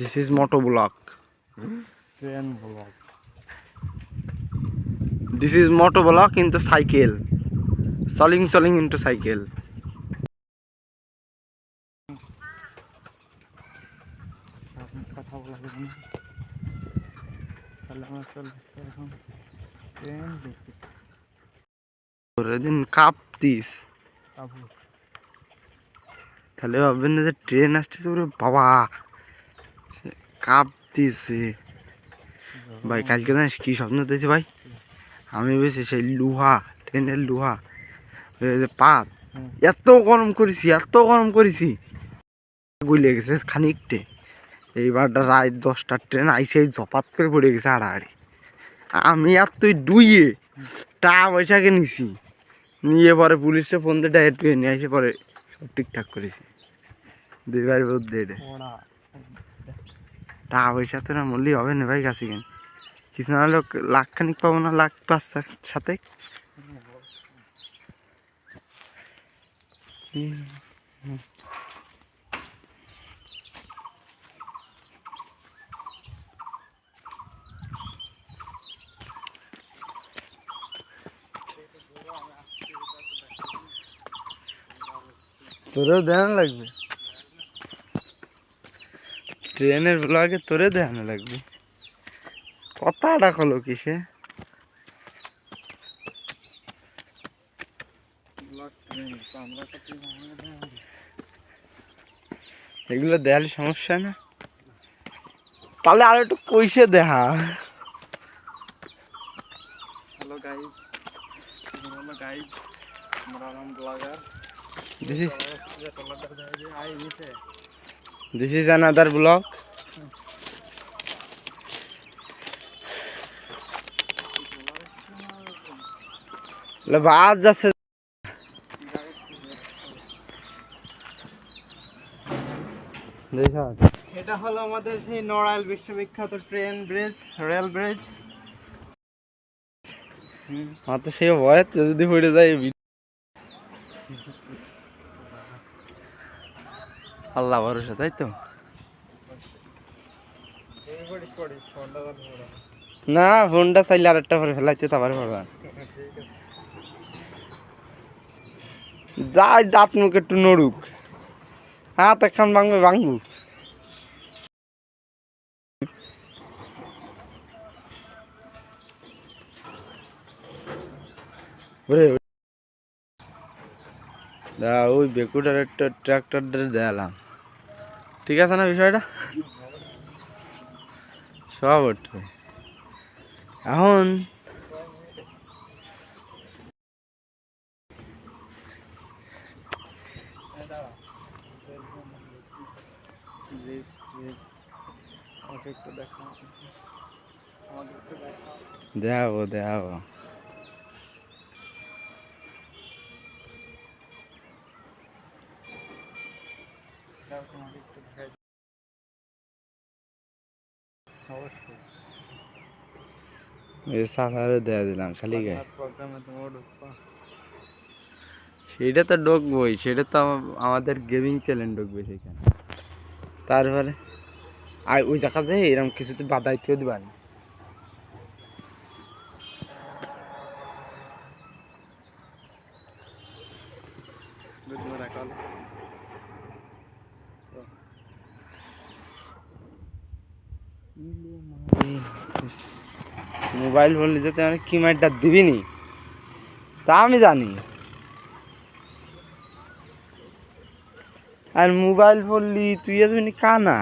This is moto block. Train block This is moto block into cycle. Soling soling into cycle. আপনার কথা বলা দিন cup this. তাহলে ভাববেন না যে ট্রেন আসতেছে ওরে বাবা। সে কাপ ভাই কালকে জানিস কি স্বপ্ন দেখছি ভাই? আমি বেশি সেই লোহা ট্রেনের লোহা পাত। এত গরম করেছি এত গরম করেছি। গুলে গেছে খানিকটে। এইবারটা রাত দশটার ট্রেন আইসে জপাত করে পড়ে গেছে আড়াআড়ি। আমি আর তুই ডুইয়ে টাকা পয়সাকে নিছি? নিয়ে পরে পুলিশে ফোন দিয়ে ডাইরেক্ট নিয়ে এসে পরে সব ঠিকঠাক করেছি। দুইবার বুদ্ধি এটা টাকা পয়সা তো না মরলেই হবে না ভাই কাছে কেন? কিছু না হলেও লাখ খানিক পাবো না, লাখ পাঁচ সাথে। তোরেও দেখানো লাগবে। ট্রেনের ব্লগে তোরে দেখানো লাগবে। কথাটা হলো কিসে? এগুলো দেখালে সমস্যা না? তাহলে আর একটু কইসে দেখা। হ্যালো গাইজ আমরা হলো গাইজ আমরা হলাম blogger this is this is another blog bus যাচ্ছে। এটা হলো আমাদের সেই নড়াইল বিশ্ববিখ্যাত ট্রেন ব্রিজ রেল ব্রিজ। আমার তো সেই ভয় যদি পড়ে যায় আল্লাহ ভরসা, তাই তো? না, ফোনটা চাইলে আরেকটা পরে ফেলাইতে তারপরে পড়বা যাই দাঁত মুখ একটু নড়ুক। হাত একখান ভাঙবে ভাঙুক দা, ওই বেকুটার একটা ট্র্যাক্টর দেখালাম। ঠিক আছে না বিষয়টা? সব উঠবে। এখন দেখাবো দেখাবো দাও তোমাকে একটু দেখাই অবশ্যই দেয়া দিলাম, খালি গায়ে। সেইটা তো ঢুকবই সেটা তো আমাদের গেমিং চ্যানেল ঢুকবে সেখানে তারপরে, আর ওই দেখা যায় এরকম কিছুতে বাধাইতেও দিবা না মোবাইল ফোন নিতে মানে কি মাইটটা দিবি নি তা আমি জানি। আর মোবাইল ফোনলি তুই এতদিন কানা?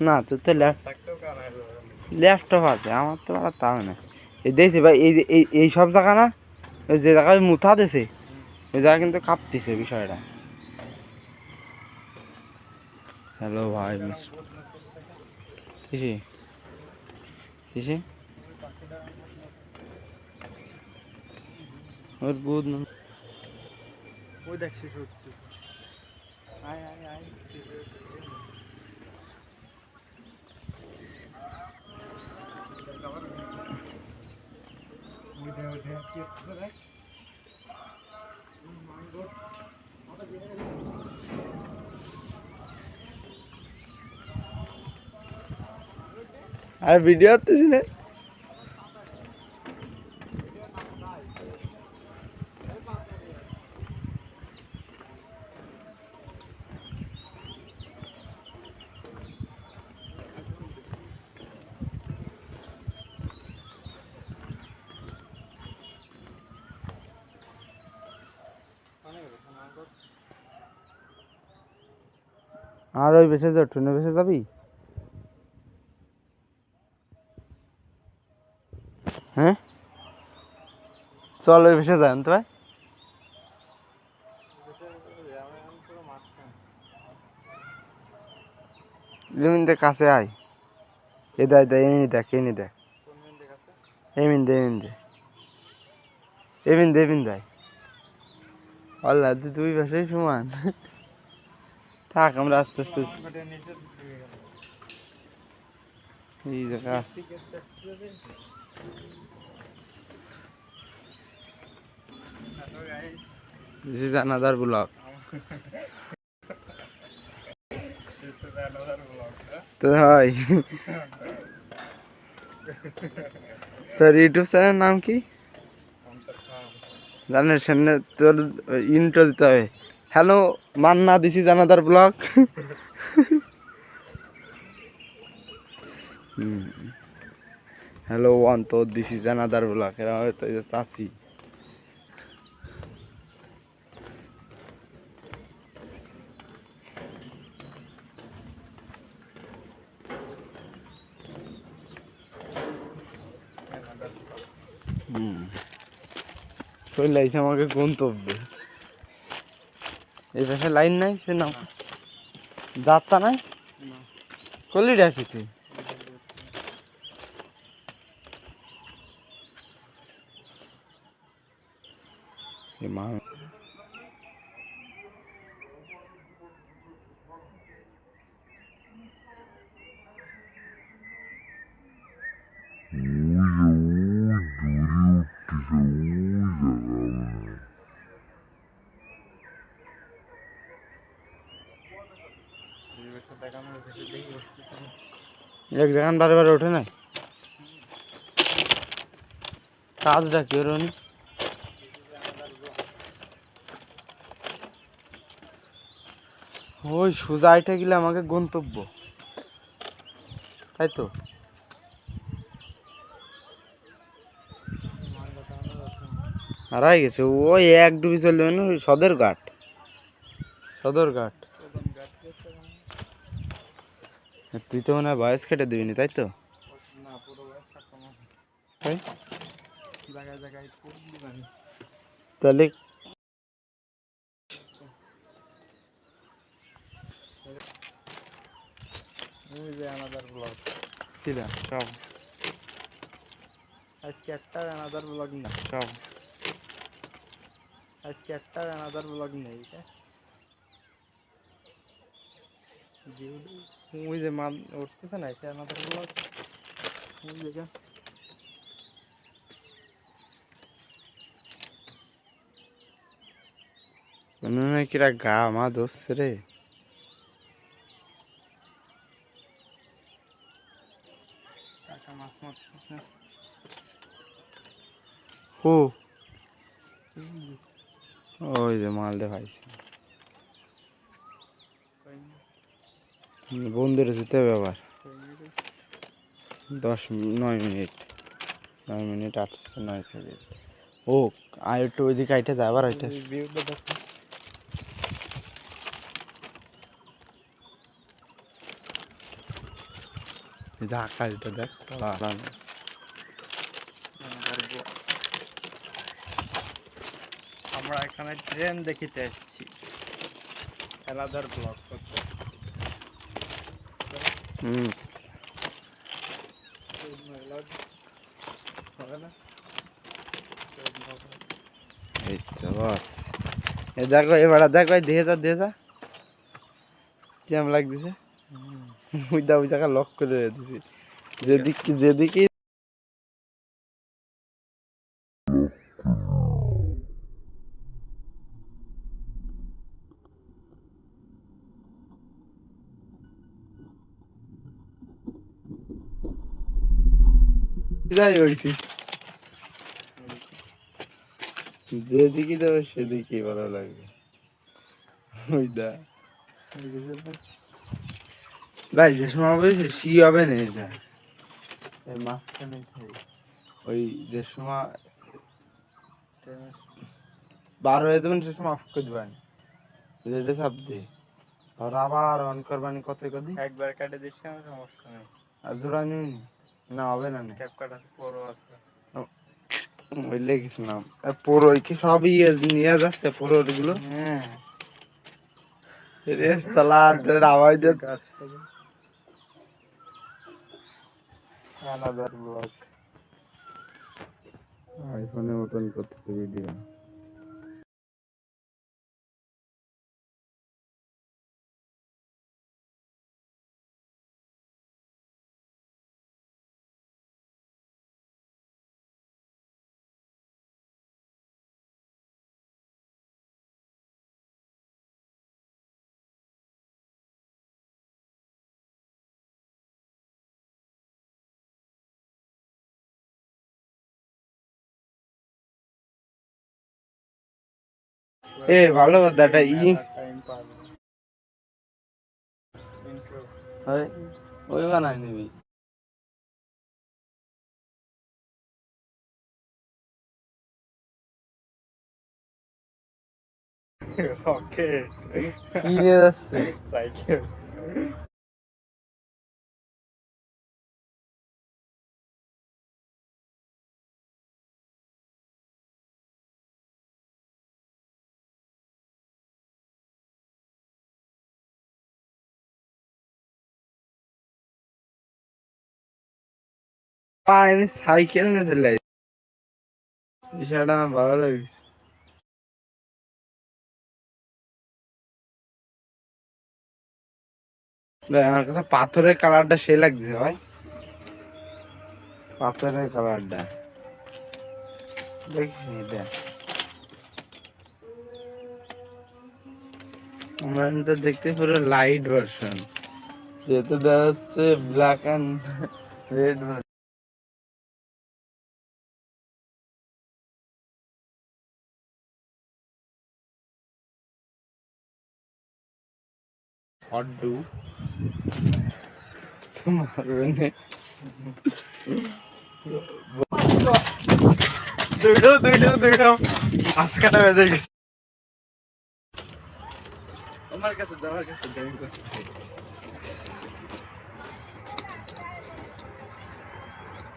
না, তোর তো ল্যাপ ল্যাপটপ আছে, আমার তো আর তাও না। এই দেখছি ভাই, এই যে, এই সব জায়গা না ওই যে জায়গায় মুথা দিছে ওই জায়গা কিন্তু কাঁপতেছে বিষয়টা। হ্যালো ভাই মিস কিসে কিসে ওর বুধ না ওই দেখছি সত্যি আয় আয় আয় উঠে উঠে কি হচ্ছে দেখ আর ভিডিও করতেছি না। আর ওই বেসে যা ট্রেনে বেসে যাবি? হ্যাঁ? চল ওই বেসে যান তো ভাই। লিমিনতে কাছে আয়। এ দেয় দেয় এনে দেখ এনে দেখ। এমিন দে এমিন দে। এমিন দে এমিন দেয়। আল্লাহ, দুই পাশেই সমান। থাক, আমরা আস্তে আস্তে এই জায়গা. তো হয়। তোর ইউটিউব নাম কি? জানিস সামনে তোর ইন্ট্রো দিতে হবে। Hello Manna this is another blog hello one তো দিস ইজ আনাদার ব্লগ এরা হয়তো এই যে চাচি। হুম। চলে আইছে আমাকে গন্তব্যে। এই পাশে লাইন নাই সে নাম যাত্রা নাই? কলি ডাকি তুই এ মা এক জায়গান বারে বারে ওঠে নাই কাজটা কি ওর ওই সোজা আইটা গেলে আমাকে গন্তব্য। তাই তো? হারাই গেছে। ওই এক ডুবি চলবে না ওই সদর ঘাট। সদর ঘাট। তুই তো মনে হয় বয়স কেটে দিবি তাই তো? না পুরো বয়স কাটতাম না। তাই জায়গায় জায়গায় পুরো দিবানি তাহলে এই যে আনাদার ব্লগ কিরা সব আজকে একটা আনাদার ব্লগ না সব আজকে একটা আনাদার ব্লগ নেই এটা ওই যে মা উঠতেছে না এটা আনাদার ব্লগ ওই জায়গা মনে হয় কিরা গা মা ধরছে রে মারতেছে ও ওই যে মালটা ভাইছে বন্ধুরা যেতে হবে আবার। দশ, নয় মিনিট। নয় মিনিট আটশো নয় সেকেন্ড ও, আর একটু ওইদিকে আইটা যায় আবার আইটা দেখো এই দেখ আরাম। আনাদার ব্লগ আমরা এখানে ট্রেন দেখিতে এসেছি আনাদার ব্লক করতে হুম। এই তো বাস। এ দেখো এবার দেখো দেহে যা দেহে যা। কেমন লাগতেছে? ওই দা লক করে দিছি যেদিকে যেদিকে যাই হইছিস যেদিকে যাবে সেদিকে ভালো লাগবে। ওই দা ভাই যে সময় বলছে সি হবে না এটা। মাঝখানে ওই যে সময় বার হয়ে যাবেন সে সময় অফ করে দেবেন যেটা চাপ দে। আর আবার অন করবানি কত কদি একবার কাটে দিচ্ছি আমার সমস্যা নেই। আর জোড়া নিন না হবে না না। ক্যাপ কাট আছে বড় আছে। ওই লেগেছিলাম পুরো কি সব ইয়ে নিয়ে যাচ্ছে পুরো গুলো? হ্যাঁ। আওয়াজ ব্লগ আইফোনে ওপেন করতে ভিডিও এ ভালো ই। পাবে ইন্ট্রো আরে ওই বানাই নিবি। রকেট কি নিয়ে যাচ্ছে? সাইকেল পায়ে সাইকেল নিয়ে চলে। বিষয়টা আমার ভালো লাগে ভাই, আমার কাছে পাথরের কালারটা সে লাগছে ভাই। পাথরের কালারটা দেখি। এটা আমার তো দেখতে পুরো লাইট ভার্সন যেহেতু দেখা যাচ্ছে ব্ল্যাক অ্যান্ড রেড অড্ডু মারবেনে দুইটো দুইটো দুইটো আজকাটা বেজে গেছে আমার কাছে দেওয়ার কাছে দেরি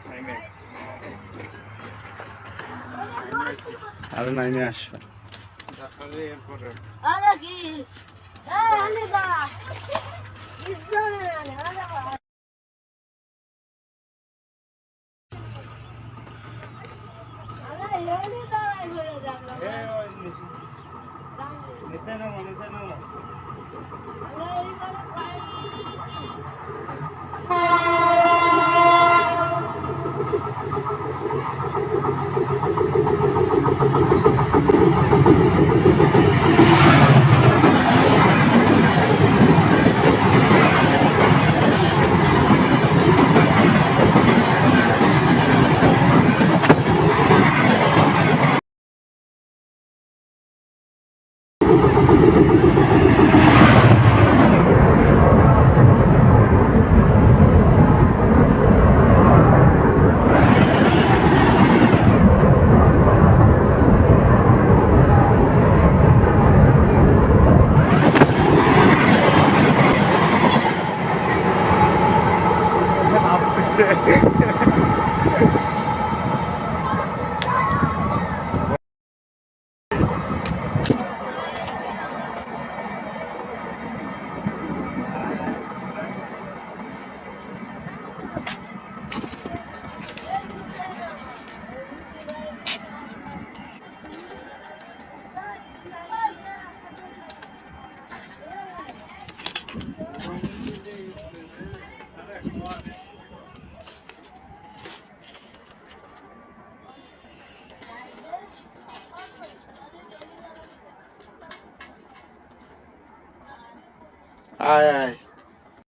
নাই নাই নাইনে আসো আরে কি? এই হানিদা ইসলামে আরে আরে